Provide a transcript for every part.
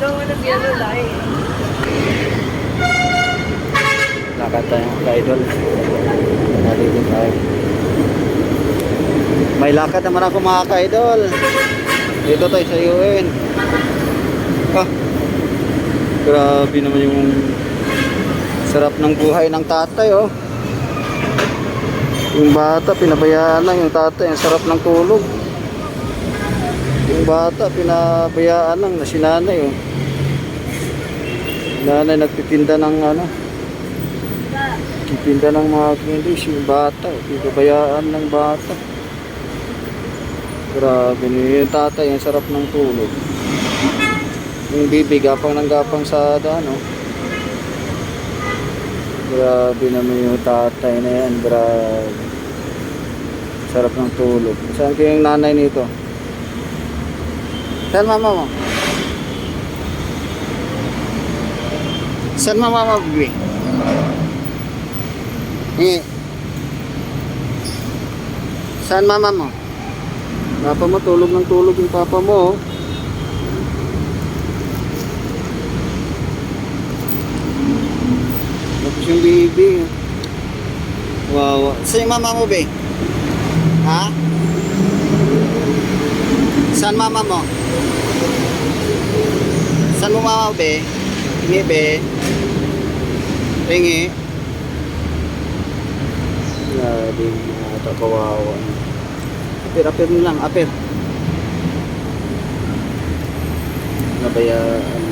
don't want to be able to lie. Lakad tayo mga ka-idol. Nalito tayo. May lakad naman ako mga ka-idol. Dito tayo sa UN. Ah, grabe naman yung sarap ng buhay ng tatay oh. Yung bata, pinabayaan lang yung tatay. Ang sarap ng tulog. Yung bata, pinabayaan lang na si nanay oh. Nanay nagtitinda ng ano, Titinda ng mga candies, yung bata, pinabayaan ng bata. Grabe yung tatay, ang sarap ng tulog. Yung bibi, gapang ng gapang sa ano. Grabe naman yung tatay na yan, grabe. Sarap ng tulog. Saan kayo yung nanay nito? Saan mama mo? Saan mama mo, bibi? Eh. Saan mama mo? Papa mo, tulog ng tulog yung papa mo. oh. Tapos yung baby. Wow. Saan yung mama mo, be? Saan mama mo? Saan mo mama be? Hingi, be? Hingi. Grabe, mga kawawa. Apir, apir mo lang, apir. Nabayaan.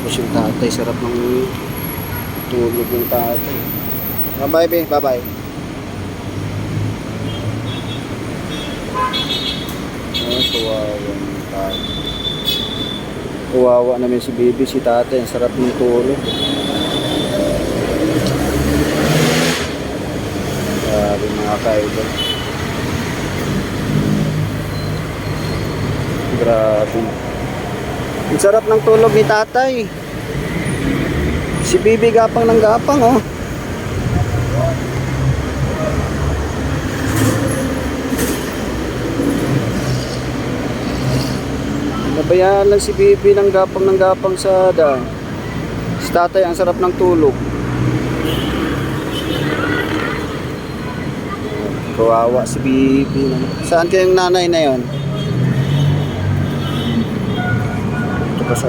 Tapos yung tatay, sarap ng tulog yung tatay. Bye-bye. Bye-bye. Ah, kawawa yung tatay. Kawawa namin si baby, si tatay. Ang sarap ng tulog. Grabe mga kaidol. Grabe. Ang sarap ng tulog ni tatay. Si Bibi gapang ng gapang oh. Nabayaan lang si Bibi ng gapang ng gapang sa daan. Si tatay ang sarap ng tulog. Kawawa si Bibi. Saan kayong nanay na yon? Ito pa sa